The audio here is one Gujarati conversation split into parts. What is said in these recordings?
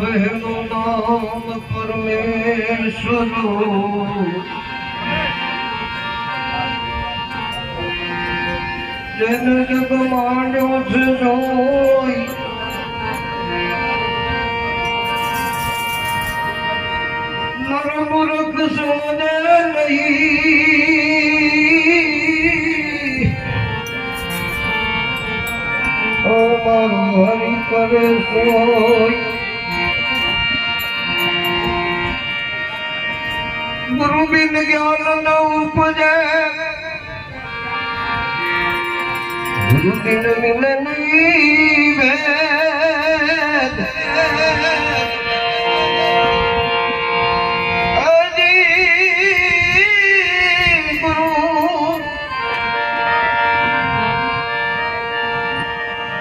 પહેલું નામ પરમેશ્વરું જેને જગ માંડ્યો છે જોઈ. નરમુરખ સોને નહીં. ઓ મારો હરિ કરે સોઈ ગુરુ બિન જ્ઞાન ન ઉપજે. ગુરુ બિન મિલે નહીં ભેદ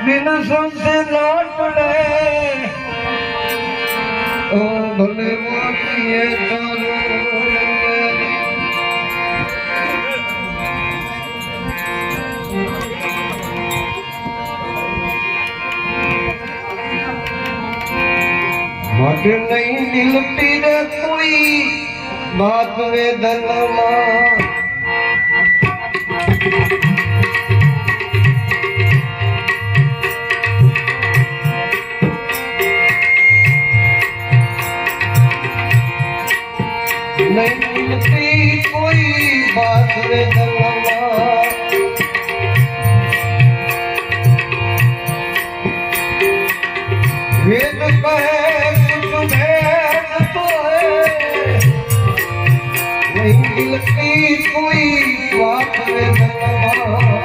બિન સંસે લોટ પડે. ઓ ભલે મોતીએ મઢ નહીં દિલતી રે કોઈ બાપ વેદનમાં કોઈ વાત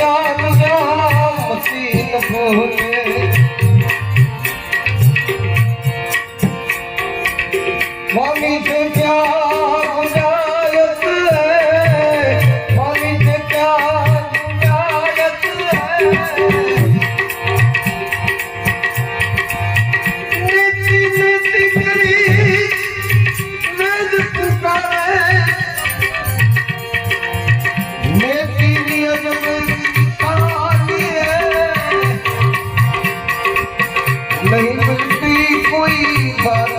કાન રામ સીન ભૂલ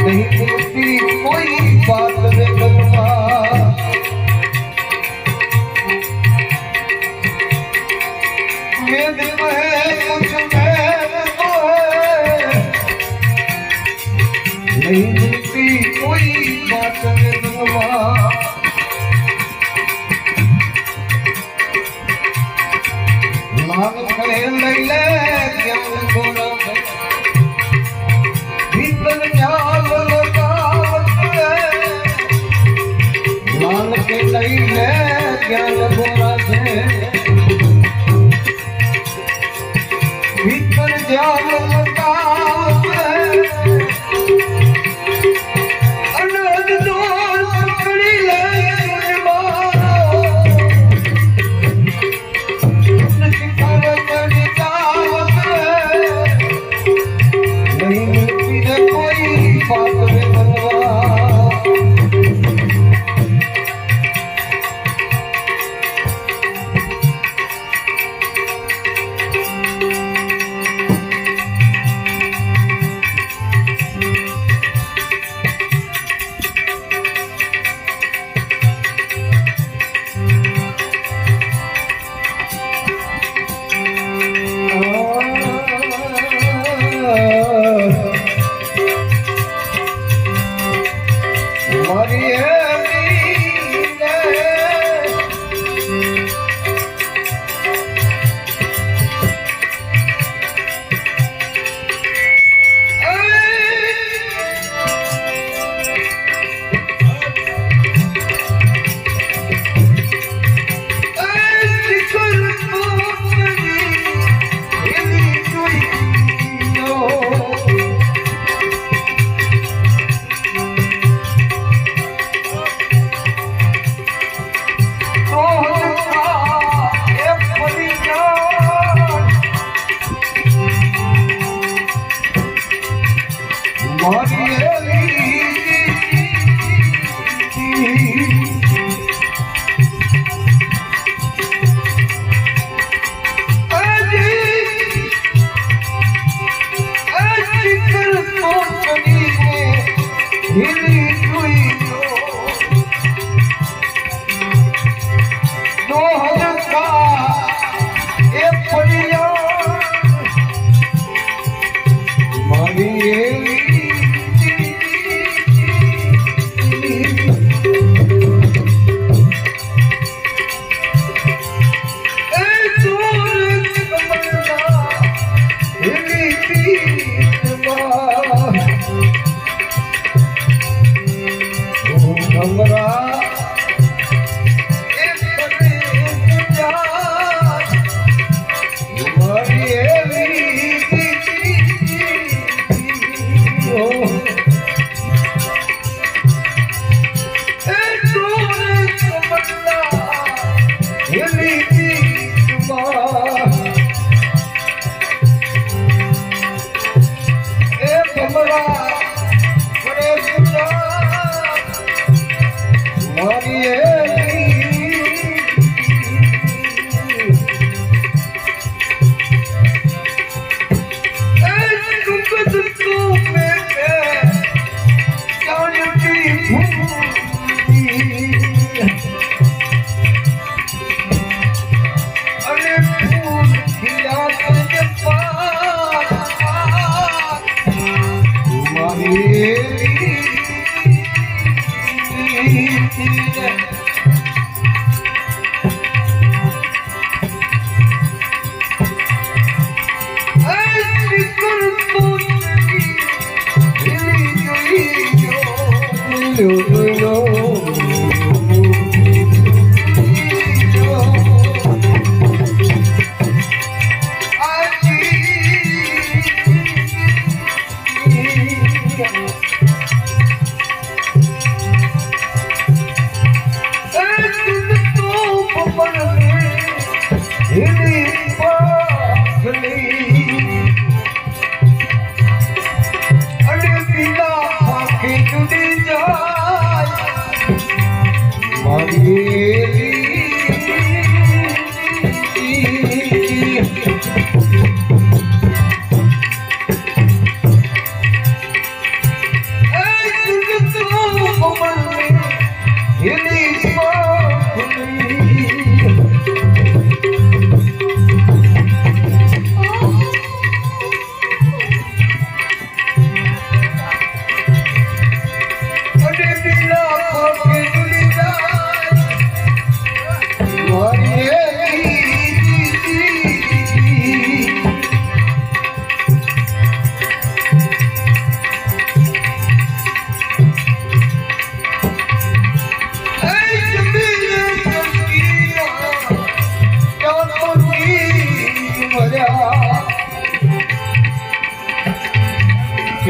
नहीं मिलती कोई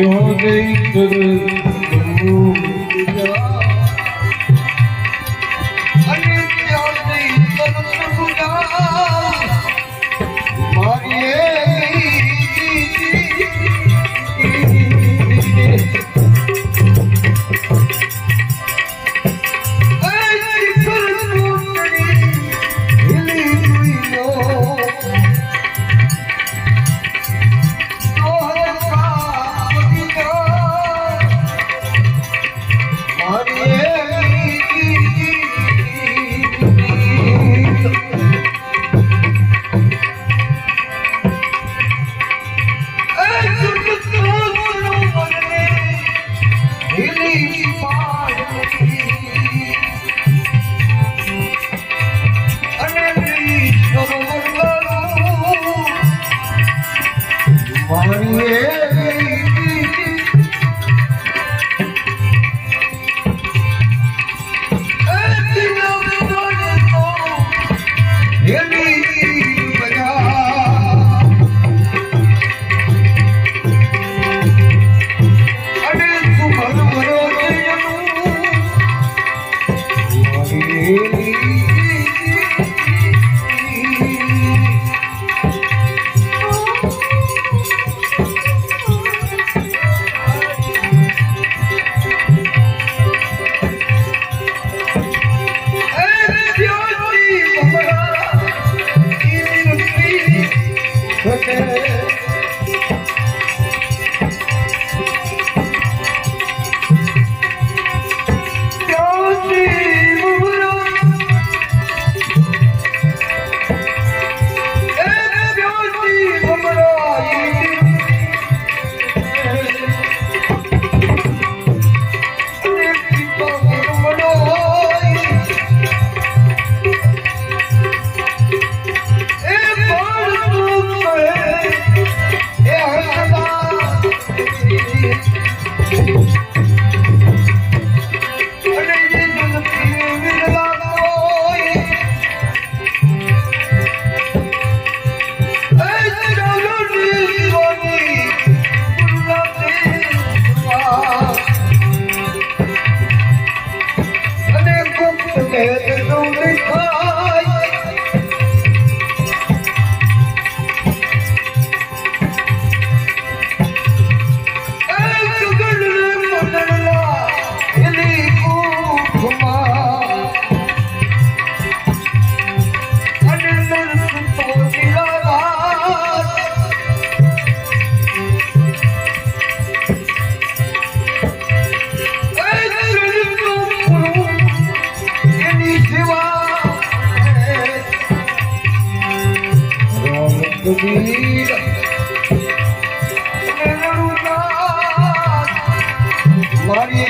Yo dekh kar tum yaar. મારી